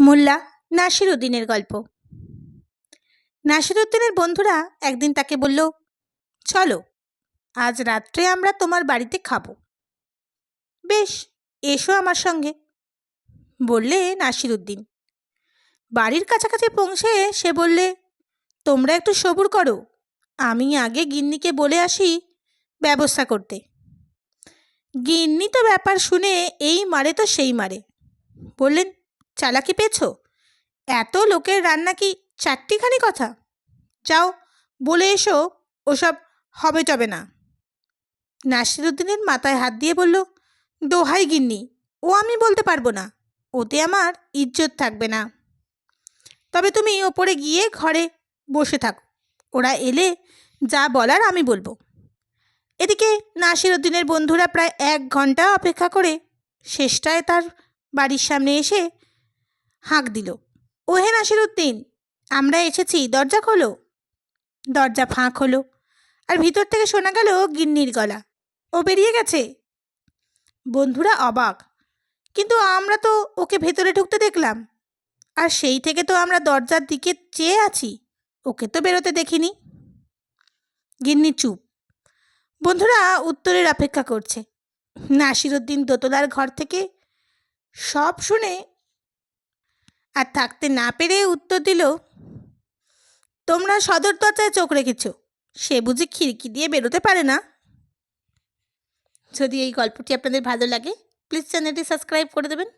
মোল্লা নাসির উদ্দিনের গল্প। নাসির উদ্দিনের বন্ধুরা একদিন তাকে বলল, চলো, আজ রাত্রে আমরা তোমার বাড়িতে খাব। বেশ, এসো আমার সঙ্গে। বললে নাসির উদ্দিন। বাড়ির কাছাকাছি পৌঁছে সে বললে, তোমরা একটু সবুর করো, আমি আগে গিন্নিকে বলে আসি ব্যবস্থা করতে। গিন্নি তো ব্যাপার শুনে এই মারে তো সেই মারে। বললেন চালাকি পেয়েছ? এত লোকের রান্না কি চারটিখানি কথা? যাও, বলে এসো, ওসব হবে টবে না। নাসিরুদ্দিনের মাথায় হাত দিয়ে বলল, দোহাই গিন্নি, ও আমি বলতে পারব না, ওতে আমার ইজ্জত থাকবে না। তবে তুমি ওপরে গিয়ে ঘরে বসে থাকো, ওরা এলে যা বলার আমি বলব। এদিকে নাসিরুদ্দিনের বন্ধুরা প্রায় এক ঘণ্টা অপেক্ষা করে শেষটায় তার বাড়ির সামনে এসে হাঁক দিল। ওহে নাসিরুদ্দিন আমরা এসেছি, দরজা খোলো। দরজা ফাঁক হলো, আর ভিতর থেকে শোনা গেল গিন্নির গলা। ও বেরিয়ে গেছে? বন্ধুরা অবাক, কিন্তু আমরা তো ওকে ভেতরে ঢুকতে দেখলাম, আর সেই থেকে তো আমরা দরজার দিকে চেয়ে আছি, ওকে তো বেরোতে দেখিনি। গিন্নি চুপ, বন্ধুরা উত্তরের অপেক্ষা করছে। নাসিরুদ্দিন দোতলার ঘর থেকে সব শুনে আর থাকতে না পেরে উত্তর দিল, তোমরা সদর দরজায় চোখ রেখেছ। সে বুঝি খিড়কি দিয়ে বেরোতে পারে না? যদি এই গল্পটি আপনাদের ভালো লাগে প্লিজ চ্যানেলটি সাবস্ক্রাইব করে দেবেন।